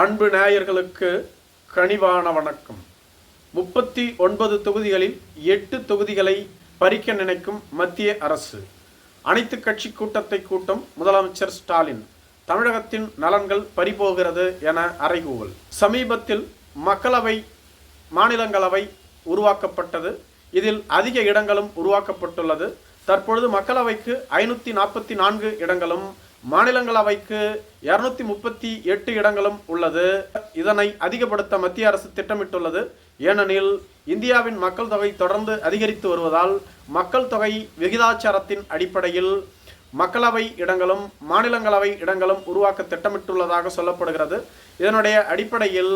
அன்பு நேயர்களுக்கு கனிவான வணக்கம். முப்பத்தி ஒன்பது தொகுதிகளில் எட்டு தொகுதிகளை பறிக்க நினைக்கும் மத்திய அரசு. அனைத்து கட்சி கூட்டத்தை கூட்டும் முதலமைச்சர் ஸ்டாலின் தமிழகத்தின் நலன்கள் பறிபோகிறது என அறைகூவல். சமீபத்தில் மக்களவை மாநிலங்களவை உருவாக்கப்பட்டது. இதில் அதிக இடங்களும் உருவாக்கப்பட்டுள்ளது. தற்பொழுது மக்களவைக்கு ஐநூற்றி நாற்பத்தி நான்கு இடங்களும் மாநிலங்களவைக்கு இருநூத்தி முப்பத்தி எட்டு இடங்களும் உள்ளது. இதனை அதிகப்படுத்த மத்திய அரசு திட்டமிட்டுள்ளது. ஏனெனில் இந்தியாவின் மக்கள் தொகை தொடர்ந்து அதிகரித்து வருவதால் மக்கள் தொகை விகிதாச்சாரத்தின் அடிப்படையில் மக்களவை இடங்களும் மாநிலங்களவை இடங்களும் உருவாக்க திட்டமிட்டுள்ளதாக சொல்லப்படுகிறது. இதனுடைய அடிப்படையில்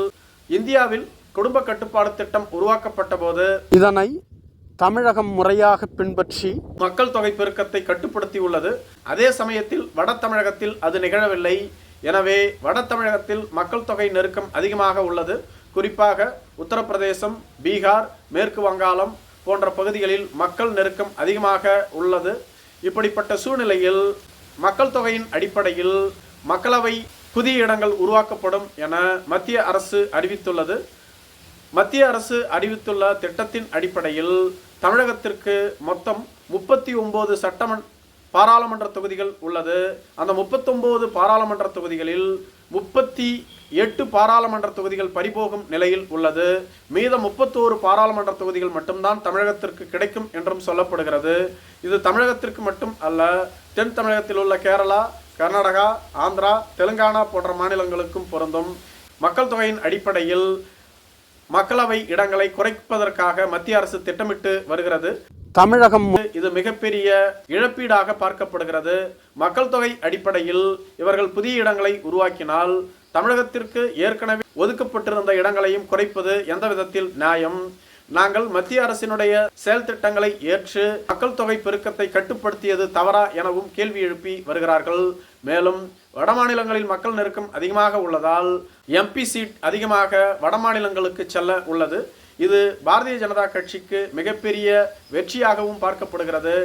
இந்தியாவில் குடும்ப கட்டுப்பாடு திட்டம் உருவாக்கப்பட்ட போது இதனை தமிழகம் முறையாக பின்பற்றி மக்கள் தொகை பெருக்கத்தை கட்டுப்படுத்தி உள்ளது. அதே சமயத்தில் வட தமிழகத்தில் அது நிகழவில்லை. எனவே வட தமிழகத்தில் மக்கள் தொகை நெருக்கம் அதிகமாக உள்ளது. குறிப்பாக உத்தரப்பிரதேசம் பீகார் மேற்கு வங்காளம் போன்ற பகுதிகளில் மக்கள் நெருக்கம் அதிகமாக உள்ளது. இப்படிப்பட்ட சூழ்நிலையில் மக்கள் தொகையின் அடிப்படையில் மக்களவை புதிய இடங்கள் உருவாக்கப்படும் என மத்திய அரசு அறிவித்துள்ளது. மத்திய அரசு அறிவித்துள்ள திட்டத்தின் அடிப்படையில் தமிழகத்திற்கு மொத்தம் முப்பத்தி ஒன்பது சட்டமன்ற பாராளுமன்ற தொகுதிகள் உள்ளது. அந்த முப்பத்தொம்போது பாராளுமன்ற தொகுதிகளில் முப்பத்தி எட்டு பாராளுமன்ற தொகுதிகள் பறிபோகும் நிலையில் உள்ளது. மீத முப்பத்தோரு பாராளுமன்ற தொகுதிகள் மட்டும்தான் தமிழகத்திற்கு கிடைக்கும் என்றும் சொல்லப்படுகிறது. இது தமிழகத்திற்கு மட்டும் அல்ல தென் தமிழகத்தில் உள்ள கேரளா கர்நாடகா ஆந்திரா தெலுங்கானா போன்ற மாநிலங்களுக்கும் பொருந்தும். மக்கள் தொகையின் அடிப்படையில் மக்களவை இடங்களை குறைப்பதற்காக மத்திய அரசு திட்டமிட்டு வருகிறது. தமிழகம் இது மிகப்பெரிய இழப்பீடாக பார்க்கப்படுகிறது. மக்கள் தொகை அடிப்படையில் இவர்கள் புதிய இடங்களை உருவாக்கினால் தமிழகத்திற்கு ஏற்கனவே ஒதுக்கப்பட்டிருந்த இடங்களையும் குறைப்பது எந்த விதத்தில் நியாயம்? நாங்கள் மத்திய அரசினுடைய செயல் திட்டங்களை ஏற்று மக்கள் தொகை பெருக்கத்தை கட்டுப்படுத்தியது தவறா எனவும் கேள்வி எழுப்பி வருகிறார்கள். மேலும் வடமாநிலங்களில் மக்கள் நெருக்கம் அதிகமாக உள்ளதால் எம்பி சீட் அதிகமாக வடமாநிலங்களுக்கு செல்ல உள்ளது. இது பாரதிய ஜனதா கட்சிக்கு மிகப்பெரிய வெற்றியாகவும் பார்க்கப்படுகிறது.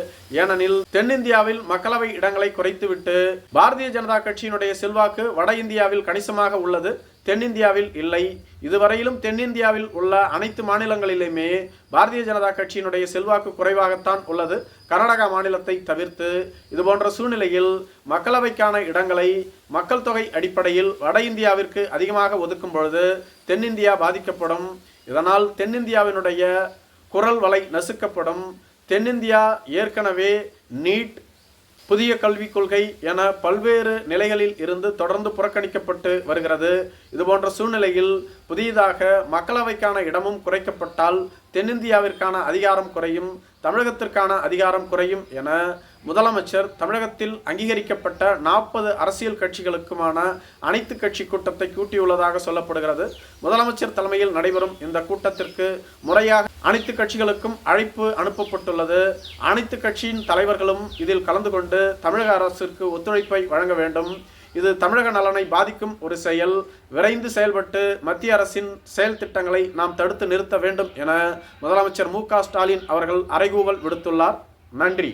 ஏனெனில் தென்னிந்தியாவில் மக்களவை இடங்களை குறைத்துவிட்டு பாரதிய ஜனதா கட்சியினுடைய செல்வாக்கு வட இந்தியாவில் கணிசமாக உள்ளது. தென்னிந்தியாவில் இல்லை. இதுவரையிலும் தென்னிந்தியாவில் உள்ள அனைத்து மாநிலங்களிலுமே பாரதிய ஜனதா கட்சியினுடைய செல்வாக்கு குறைவாகத்தான் உள்ளது. கர்நாடகா மாநிலத்தை தவிர்த்து இதுபோன்ற சூழ்நிலையில் மக்களவைக்கான இடங்களை மக்கள் தொகை அடிப்படையில் வட இந்தியாவிற்கு அதிகமாக ஒதுக்கும் பொழுது தென்னிந்தியா பாதிக்கப்படும். இதனால் தென்னிந்தியாவினுடைய குரல் வலை நசுக்கப்படும். தென்னிந்தியா ஏற்கனவே நீட் புதிய கல்விக் கொள்கை என பல்வேறு நிலைகளில் இருந்து தொடர்ந்து புறக்கணிக்கப்பட்டு வருகிறது. இதுபோன்ற சூழ்நிலையில் புதியதாக மக்களவைக்கான இடமும் குறைக்கப்பட்டால் தென்னிந்தியாவிற்கான அதிகாரம் குறையும் தமிழகத்திற்கான அதிகாரம் குறையும் என முதலமைச்சர் தமிழகத்தில் அங்கீகரிக்கப்பட்ட நாற்பது அரசியல் கட்சிகளுக்குமான அனைத்து கட்சி கூட்டத்தை கூட்டியுள்ளதாக சொல்லப்படுகிறது. முதலமைச்சர் தலைமையில் நடைபெறும் இந்த கூட்டத்திற்கு முறையாக அனைத்து கட்சிகளுக்கும் அழைப்பு அனுப்பப்பட்டுள்ளது. அனைத்து கட்சியின் தலைவர்களும் இதில் கலந்து கொண்டு தமிழக அரசிற்கு ஒத்துழைப்பை வழங்க வேண்டும். இது தமிழக நலனை பாதிக்கும் ஒரு செயல். விரைந்து செயல்பட்டு மத்திய அரசின் செயல் திட்டங்களை நாம் தடுத்து நிறுத்த வேண்டும் என முதலமைச்சர் மு ஸ்டாலின் அவர்கள் அறைகூவல் விடுத்துள்ளார். நன்றி.